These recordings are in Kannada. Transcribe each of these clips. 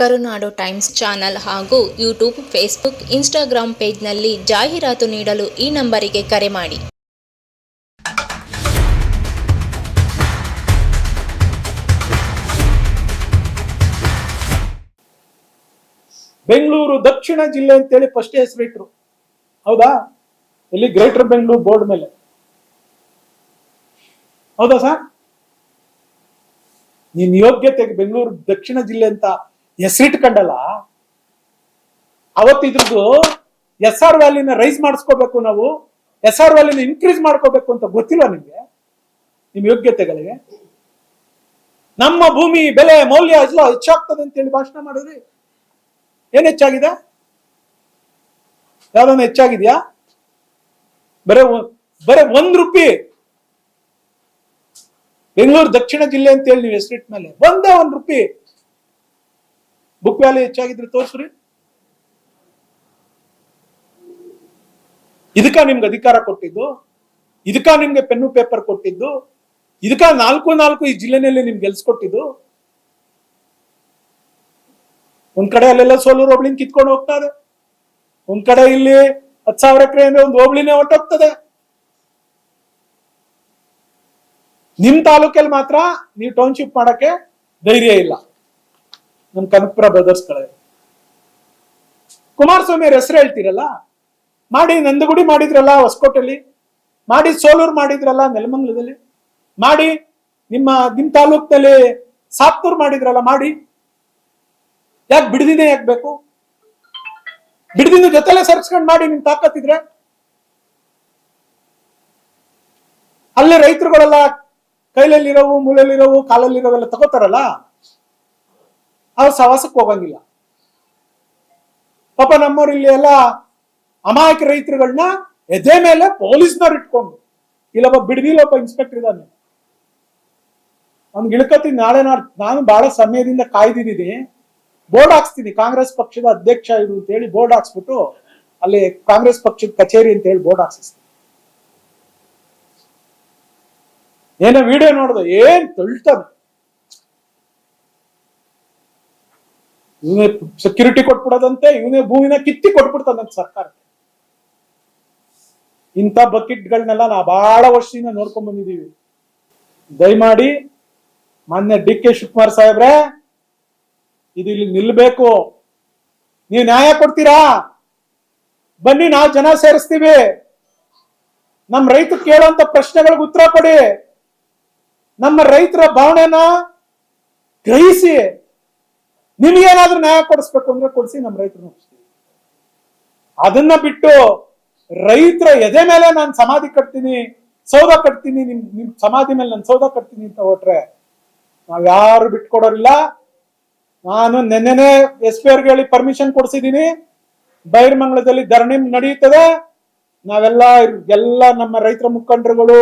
ಕರುನಾಡು ಟೈಮ್ಸ್ ಚಾನಲ್ ಹಾಗೂ ಯೂಟ್ಯೂಬ್, ಫೇಸ್ಬುಕ್ ಇನ್ಸ್ಟಾಗ್ರಾಂ ಪೇಜ್ನಲ್ಲಿ ಜಾಹೀರಾತು ನೀಡಲು ಈ ನಂಬರಿಗೆ ಕರೆ ಮಾಡಿ. ಬೆಂಗಳೂರು ದಕ್ಷಿಣ ಜಿಲ್ಲೆ ಅಂತೇಳಿ ಫಸ್ಟ್ ಹೆಸರಿಟ್ರು ಹೌದಾ? ಇಲ್ಲಿ ಗ್ರೇಟರ್ ಬೆಂಗಳೂರು ಬೋರ್ಡ್ ಮೇಲೆ. ಹೌದಾ ಸರ್ ನಿನ್ ಯೋಗ್ಯತೆಗೆ ಬೆಂಗಳೂರು ದಕ್ಷಿಣ ಜಿಲ್ಲೆ ಅಂತ ಹೆಸರಿಟ್ಕೊಂಡಲ್ಲ ಅವತ್ತು ಇದ್ರದ್ದು ಎಸ್ ಆರ್ ವ್ಯಾಲಿನ ರೈಸ್ ಮಾಡಿಸ್ಕೋಬೇಕು ನಾವು, ಎಸ್ ಆರ್ ವ್ಯಾಲಿನ ಇನ್ಕ್ರೀಸ್ ಮಾಡ್ಕೋಬೇಕು ಅಂತ ಗೊತ್ತಿಲ್ಲ ನಿಮ್ಗೆ? ನಿಮ್ ಯೋಗ್ಯತೆಗಳಿಗೆ? ನಮ್ಮ ಭೂಮಿ ಬೆಲೆ, ಮೌಲ್ಯ ಎಲ್ಲ ಹೆಚ್ಚಾಗ್ತದೆ ಅಂತೇಳಿ ಭಾಷಣ ಮಾಡಿದ್ರಿ. ಏನ್ ಹೆಚ್ಚಾಗಿದೆ? ಯಾವ್ದನ್ನ ಹೆಚ್ಚಾಗಿದ್ಯಾ? ಬರೇ ಬರೇ ಒಂದ್ ರೂಪಾಯಿ ಬೆಂಗಳೂರು ದಕ್ಷಿಣ ಜಿಲ್ಲೆ ಅಂತ ಹೇಳಿ ನೀವು ಹೆಸರಿಟ್ಟ ಮೇಲೆ. ಒಂದೇ ಒಂದ್ ರೂಪಾಯಿ ಬುಕ್ ವ್ಯಾಲ್ಯೂ ಹೆಚ್ಚಾಗಿದ್ರೆ ತೋರಿಸ್ರಿ. ಇದಕ್ಕ ನಿಮ್ಗೆ ಅಧಿಕಾರ ಕೊಟ್ಟಿದ್ದು, ಇದಕ್ಕ ನಿಮ್ಗೆ ಪೆನ್ನು ಪೇಪರ್ ಕೊಟ್ಟಿದ್ದು, ಇದಕ್ಕ ನಾಲ್ಕು ನಾಲ್ಕು ಈ ಜಿಲ್ಲೆನಲ್ಲಿ ನಿಮ್ಗೆ ಗೆಲ್ಸ್ಕೊಟ್ಟಿದ್ದು ಒಂದ್ ಕಡೆ ಅಲ್ಲೆಲ್ಲ ಸೋಲೂರು ಹೋಬಳಿನ ಕಿತ್ಕೊಂಡು ಹೋಗ್ತಾರೆ. ಒಂದ್ ಕಡೆ ಇಲ್ಲಿ ಹತ್ ಸಾವಿರ ಎಕರೆ ಅಂದ್ರೆ ಒಂದು ಹೋಬಳಿನೇ ಹೊಟ್ಟೋಗ್ತದೆ ನಿಮ್ ತಾಲೂಕಲ್ಲಿ ಮಾತ್ರ ನೀವು ಟೌನ್ಶಿಪ್ ಮಾಡಕ್ಕೆ ಧೈರ್ಯ ಇಲ್ಲ. ನಮ್ ಕನಕಪುರ ಬ್ರದರ್ಸ್ ಕಡೆ. ಕುಮಾರಸ್ವಾಮಿ ಅವ್ರ ಹೆಸರು ಹೇಳ್ತೀರಲ್ಲ? ಮಾಡಿ ನಂದಗುಡಿ ಮಾಡಿದ್ರಲ್ಲ ಹೊಸಕೋಟೆಯಲ್ಲಿ ಮಾಡಿ ಸೋಲೂರ್ ಮಾಡಿದ್ರಲ್ಲ ನೆಲಮಂಗ್ಲದಲ್ಲಿ? ಮಾಡಿ ನಿಮ್ಮ, ನಿಮ್ ತಾಲೂಕಿನಲ್ಲಿ ಸಾತ್ನೂರ್ ಮಾಡಿದ್ರಲ್ಲ, ಮಾಡಿ. ಯಾಕೆ ಬಿಡದಿನೇ ಯಾಕೆ ಬೇಕು? ಬಿಡದಿನ ಜೊತೆಲೆ ಸರ್ಸ್ಕೊಂಡ್ ಮಾಡಿ ನಿಮ್ ತಾಕತ್ತಿದ್ರೆ ಅಲ್ಲೇ ರೈತರುಗಳೆಲ್ಲ ಕೈಲಲ್ಲಿರೋವು ಮೂಲೆಯಲ್ಲಿರೋವು ಕಾಲಲ್ಲಿರೋವೆಲ್ಲ ತಗೋತಾರಲ್ಲ? ಅವ್ರು ಸವಾಸಕ್ಕೆ ಹೋಗಂಗಿಲ್ಲ. ಪಾಪ ನಮ್ಮವ್ರು ಇಲ್ಲಿ ಎಲ್ಲ ಅಮಾಯಕ ರೈತರುಗಳನ್ನ ಎದೆ ಮೇಲೆ ಪೊಲೀಸ್ನವ್ರು ಇಟ್ಕೊಂಡು ಇಲ್ಲೊಬ್ಬ ಬಿಡದಿಲ್ಲ ಒಬ್ಬ ಇನ್ಸ್ಪೆಕ್ಟರ್ ಇದ್ದಾನೆ ಅವ್ನಿಗೆ ಇಳ್ಕತ್ತೀನಿ ನಾಳೆ ನಾಡ್, ನಾನು ಬಹಳ ಸಮಯದಿಂದ ಕಾಯ್ದಿದ್ದೀನಿ. ಬೋರ್ಡ್ ಹಾಕ್ಸ್ತೀನಿ, ಕಾಂಗ್ರೆಸ್ ಪಕ್ಷದ ಅಧ್ಯಕ್ಷ ಇದು ಅಂತ ಹೇಳಿ ಬೋರ್ಡ್ ಹಾಕ್ಸ್ಬಿಟ್ಟು ಅಲ್ಲಿ ಕಾಂಗ್ರೆಸ್ ಪಕ್ಷದ ಕಚೇರಿ ಅಂತ ಹೇಳಿ ಬೋರ್ಡ್ ಹಾಕ್ಸಿಸ್ತೀನಿ. ಏನೋ ವಿಡಿಯೋ ನೋಡ್ದೆ ಏನ್ ತೊಳ್ತಾನೆ ಇವನೇ ಸೆಕ್ಯೂರಿಟಿ ಕೊಟ್ಬಿಡೋದಂತೆ, ಇವನೇ ಭೂಮಿನ ಕಿತ್ತಿ ಕೊಟ್ಬಿಡ್ತಾನಂತ ಸರ್ಕಾರ. ಇಂಥ ಬಕೆಟ್ಗಳನ್ನೆಲ್ಲ ನಾ ಬಹಳ ವರ್ಷದಿಂದ ನೋಡ್ಕೊಂಡ್ ಬಂದಿದ್ದೀವಿ. ದಯಮಾಡಿ ಮಾನ್ಯ ಡಿ ಕೆ ಶಿವಕುಮಾರ್ ಸಾಹೇಬ್ರೆ, ಇದು ಇಲ್ಲಿ ನಿಲ್ಬೇಕು. ನೀವು ನ್ಯಾಯ ಕೊಡ್ತೀರಾ? ಬನ್ನಿ, ನಾವು ಜನ ಸೇರಿಸ್ತೀವಿ. ನಮ್ಮ ರೈತ ಕೇಳುವಂತ ಪ್ರಶ್ನೆಗಳಿಗೆ ಉತ್ತರ ಕೊಡಿ. ನಮ್ಮ ರೈತರ ಭಾವನೆನ ಗ್ರಹಿಸಿ. ನಿಮ್ಗೇನಾದ್ರೂ ನ್ಯಾಯ ಕೊಡಿಸ್ಬೇಕು ಅಂದ್ರೆ ಕೊಡಿಸಿ ನಮ್ಮ ರೈತರು ಅದನ್ನ ಬಿಟ್ಟು ರೈತರ ಎದೆ ಮೇಲೆ ನಾನು ಸಮಾಧಿ ಕಟ್ತೀನಿ, ಸೌಧ ಕಟ್ತೀನಿ, ನಿಮ್ ನಿಮ್ ಸಮಾಧಿ ಮೇಲೆ ನಾನು ಸೌಧ ಕಟ್ತೀನಿ ಅಂತ ಹೊಟ್ರೆ, ನಾವ್ ಯಾರು ಬಿಟ್ಕೊಡೋರಿಲ್ಲ. ನಾನು ನಿನ್ನೆನೆ ಎಸ್ ಪಿ ಅವ್ರಿಗೆ ಹೇಳಿ ಪರ್ಮಿಷನ್ ಕೊಡಿಸಿದೀನಿ ಬೈರ್ಮಂಗಳದಲ್ಲಿ ಧರಣಿ ನಡೆಯುತ್ತದೆ. ನಾವೆಲ್ಲ ಎಲ್ಲ ನಮ್ಮ ರೈತರ ಮುಖಂಡರುಗಳು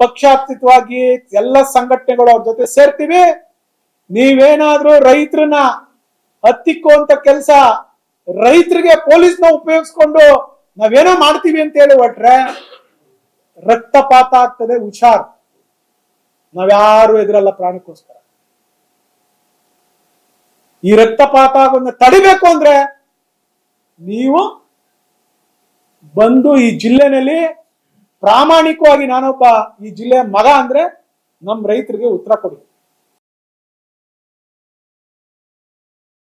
ಪಕ್ಷಾತೀತವಾಗಿ ಎಲ್ಲ ಸಂಘಟನೆಗಳು ಅವ್ರ ಜೊತೆ ಸೇರ್ತೀವಿ. ನೀವೇನಾದ್ರೂ ರೈತರನ್ನ ಹತ್ತಿಕ್ಕುವಂತ ಕೆಲಸ ರೈತರಿಗೆ ಪೊಲೀಸ್ನ ಉಪಯೋಗಿಸ್ಕೊಂಡು ನಾವೇನೋ ಮಾಡ್ತೀವಿ ಅಂತ ಹೇಳಿ ಹೊಟ್ರೆ ರಕ್ತಪಾತ ಆಗ್ತದೆ, ಹುಷಾರ್. ನಾವ್ಯಾರು ಎದುರಲ್ಲ ಪ್ರಾಣಕ್ಕೋಸ್ಕರ. ಈ ರಕ್ತಪಾತ ಆಗೋದನ್ನ ತಡಿಬೇಕು ಅಂದ್ರೆ ನೀವು ಬಂದು ಈ ಜಿಲ್ಲೆನಲ್ಲಿ ಪ್ರಾಮಾಣಿಕವಾಗಿ ನಾನೊಬ್ಬ ಈ ಜಿಲ್ಲೆಯ ಮಗ ಅಂದ್ರೆ ನಮ್ ರೈತರಿಗೆ ಉತ್ತರ ಕೊಡಿ.